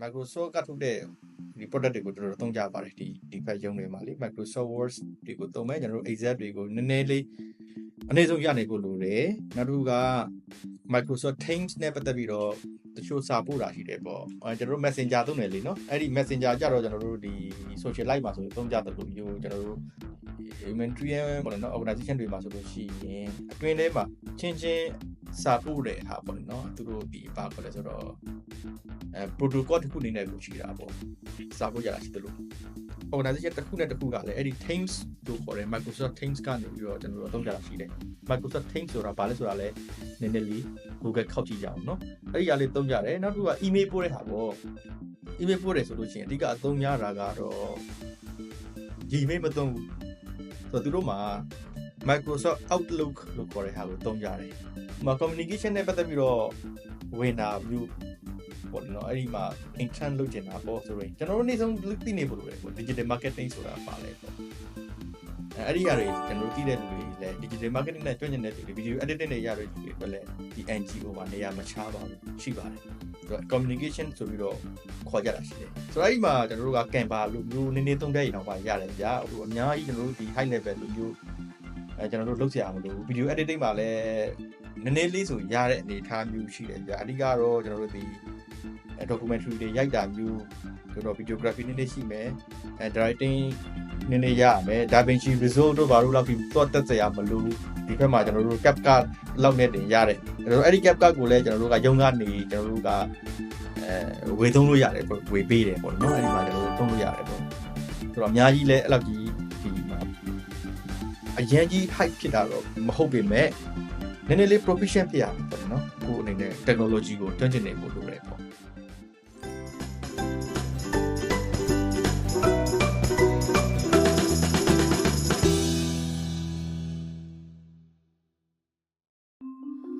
Microsoft ကထုတ်တဲ့ဒီ product တွေကိုကျွန်တော်တို့သုံးကြပါတယ်ဒီဒီဖက်ရုံတွေမှာလေ Microsoft Word တွေကိုသုံးမယ်ကျွန်တော်တို့ Excel တွေကိုနည်းနည်းလေးအနည်းဆုံးရနိုင်ဖို့လိုတယ်နောက်တစ်ခုက Microsoft Teams နဲ့ပတ်သက်ပြီးတော့တချို့စာပို့တာရှိတယ်ပေါ့အဲကျွန်တော်တို့ Messenger သုံးတယ်လေနော်အဲ့ဒီ Messenger ကြတော့ကျွန်တော်တို့ဒီ social life မှာဆိုရင်သုံးကြတယ်လို့မျိုးကျွန်တော်တို့ humanitarian ပေါ့နော် organization တွေမှာဆိုလို့ရှိရင်အတွင်းထဲမှာချင်းချင်း စာပို့တဲ့ဟာပေါ့နော်သူတို့ဒီဘာခေါ်လဲဆိုတော့အဲ protocol တစ်ခုအနေနဲ့ကိုရှိတာပေါ့စာပို့ရတာရှိတယ်လို့ organization တစ်ခုနဲ့တစ်ခုကလည်းအဲ့ဒီ teams တို့ခေါ်တယ် Microsoft Teams ကနေပြီးတော့ကျွန်တော်တို့အသုံးချတာရှိတယ် Microsoft Teams ဆိုတာဘာလဲဆိုတာလဲနည်းနည်းလေး Google ခောက်ကြည့်ကြအောင်နော်အဲ့ဒီအရာလေးသုံးကြတယ်နောက်တစ်ခုက email ပို့တဲ့ဟာပေါ့ email ပို့တယ်ဆိုလို့ရှိရင်အဓိကအသုံးရတာကတော့ Gmail မသုံးဘူးဆိုတော့သူတို့မှာ Microsoft Outlook လို့ခေါ်တဲ့ဟာကိုသုံးကြတယ်။ဒီမှာ communication နဲ့ပတ်သက်ပြီးတော့ဝင်တာမျိုးပေါ့နော်အဲ့ဒီမှာ intern လုပ်ကျင်တာပေါ့ဆိုရင်ကျွန်တော်တို့နေ့ဆုံးသိနေဖို့လိုတယ်ပေါ့ digital marketing ဆိုတာပါလဲပေါ့အဲ့အဲ့ဒီအရာတွေကျွန်တော်တို့သိတဲ့လူတွေလည်း digital marketing နဲ့ကျွမ်းကျင်တဲ့လူတွေ video editing နဲ့ရတဲ့လူတွေပဲလည်းဒီ NGO မှာနေရာမချပါဘူးရှိပါတယ်ဆိုတော့ communication ဆိုပြီးတော့ခေါ်ကြတာရှိတယ်ဆိုတော့အဲ့ဒီမှာကျွန်တော်တို့က Canva လို့မျိုးနည်းနည်းသုံးတဲ့ရင်တော့ပါရတယ်ဗျာအခုအများကြီးကျွန်တော်တို့ဒီ high level လို့မျိုး အဲကျွန်တော်တို့လုပ်စရာမလိုဘူး video editing မှာလည်းနည်းနည်းလေးဆိုရတဲ့အနေအထားမျိုးရှိတယ်ဗျာအဓိကတော့ကျွန်တော်တို့ဒီ documentary တွေရိုက်တာမျိုးဆိုတော့ videography နည်းနည်းရှိမယ်အဲ directing နည်းနည်းရရမယ် DaVinci Resolve တို့ဘာလို့လောက်ပြီးတော့တက်စရာမလိုဒီဘက်မှာကျွန်တော်တို့ CapCut လောက်နဲ့တင်ရတယ်အဲ့တော့အဲ့ဒီ CapCut ကိုလည်းကျွန်တော်တို့ကရုံကနေကျွန်တော်တို့ကအဲဝေသုံးလို့ရတယ်ပေါ့ဝေပေးတယ်ပေါ့နော်အဲ့ဒီမှာကျွန်တော်တို့သုံးလို့ရတယ်ပေါ့ဆိုတော့အများကြီးလဲအဲ့လောက်ကြီးဒီမှာ အရင်ကြီး hype ဖြစ်တာတော့မဟုတ်ပေမဲ့နည်းနည်းလေး proficient ဖြစ်ရမှာပေါ့နော်ကိုအနေနဲ့ technology ကိုတွန်းကျင်နေဖို့လိုတယ်ပေါ့